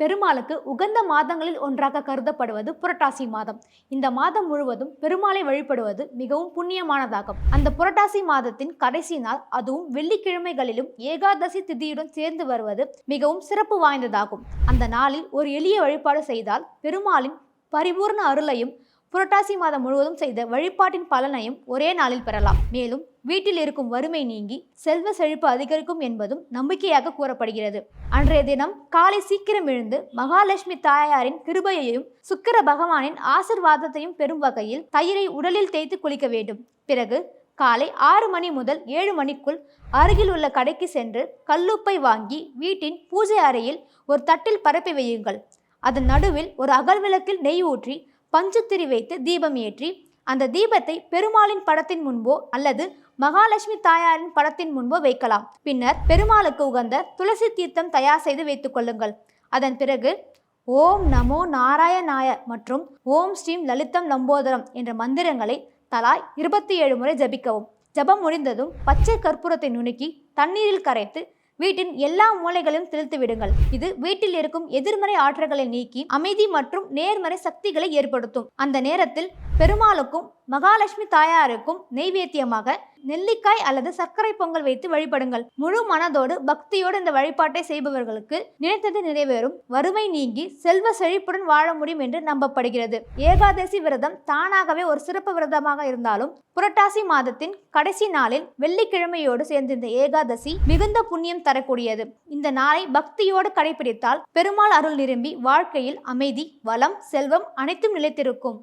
பெருமாளுக்கு உகந்த மாதங்களில் ஒன்றாக கருதப்படுவது புரட்டாசி மாதம். இந்த மாதம் முழுவதும் பெருமாளை வழிபடுவது மிகவும் புண்ணியமானதாகும். அந்த புரட்டாசி மாதத்தின் கடைசி நாள் அதுவும் வெள்ளிக்கிழமைகளிலும் ஏகாதசி திதியுடன் சேர்ந்து வருவது மிகவும் சிறப்பு வாய்ந்ததாகும். அந்த நாளில் ஒரு எளிய வழிபாடு செய்தால் பெருமாளின் பரிபூர்ண அருளையும் புரட்டாசி மாதம் முழுவதும் செய்த வழிபாட்டின் பலனையும் ஒரே நாளில் பெறலாம். மேலும் வீட்டில் இருக்கும் வறுமை நீங்கி செல்வ செழிப்பு அதிகரிக்கும் என்பதும் நம்பிக்கையாக கூறப்படுகிறது. அன்றைய தினம் காலை சீக்கிரம் எழுந்து மகாலட்சுமி தாயாரின் கிருபையையும் சுக்கிர பகவானின் ஆசிர்வாதத்தையும் பெறும் வகையில் தயிரை உடலில் தேய்த்து குளிக்க வேண்டும். பிறகு காலை ஆறு மணி முதல் ஏழு மணிக்குள் அருகில் உள்ள கடைக்கு சென்று கல்லுப்பை வாங்கி வீட்டின் பூஜை அறையில் ஒரு தட்டில் பரப்பி வையுங்கள். அதன் நடுவில் ஒரு அகல் விளக்கில் நெய் ஊற்றி பஞ்சுத்திரி வைத்து தீபம் ஏற்றி அந்த தீபத்தை பெருமாளின் படத்தின் முன்போ அல்லது மகாலட்சுமி தாயாரின் படத்தின் முன்போ வைக்கலாம். பின்னர் பெருமாளுக்கு உகந்த துளசி தீர்த்தம் தயார் செய்து வைத்துக் கொள்ளுங்கள். அதன் பிறகு ஓம் நமோ நாராயணாய மற்றும் ஓம் ஸ்ரீம் லலிதம் லம்போதரம் என்ற மந்திரங்களை தலா இருபத்தி ஏழு முறை ஜபிக்கவும். ஜபம் முடிந்ததும் பச்சை கற்பூரத்தை நுணுக்கி தண்ணீரில் கரைத்து வீட்டின் எல்லா மூலைகளையும் தெளித்து விடுங்கள். இது வீட்டில் இருக்கும் எதிர்மறை ஆற்றல்களை நீக்கி அமைதி மற்றும் நேர்மறை சக்திகளை ஏற்படுத்தும். அந்த நேரத்தில் பெருமாளுக்கும் மகாலட்சுமி தாயாருக்கும் நெய்வேத்தியமாக நெல்லிக்காய் அல்லது சர்க்கரை பொங்கல் வைத்து வழிபடுங்கள். முழு மனதோடு பக்தியோடு இந்த வழிபாட்டை செய்பவர்களுக்கு நினைத்தது நிறைவேறும். வறுமை நீங்கி செல்வ செழிப்புடன் வாழ முடியும் என்று நம்பப்படுகிறது. ஏகாதசி விரதம் தானாகவே ஒரு சிறப்பு விரதமாக இருந்தாலும் புரட்டாசி மாதத்தின் கடைசி நாளில் வெள்ளிக்கிழமையோடு சேர்ந்த இந்த ஏகாதசி மிகுந்த புண்ணியம் தரக்கூடியது. இந்த நாளை பக்தியோடு கடைபிடித்தால் பெருமாள் அருள் நிரம்பி வாழ்க்கையில் அமைதி வளம் செல்வம் அனைத்தும் நிலைத்திருக்கும்.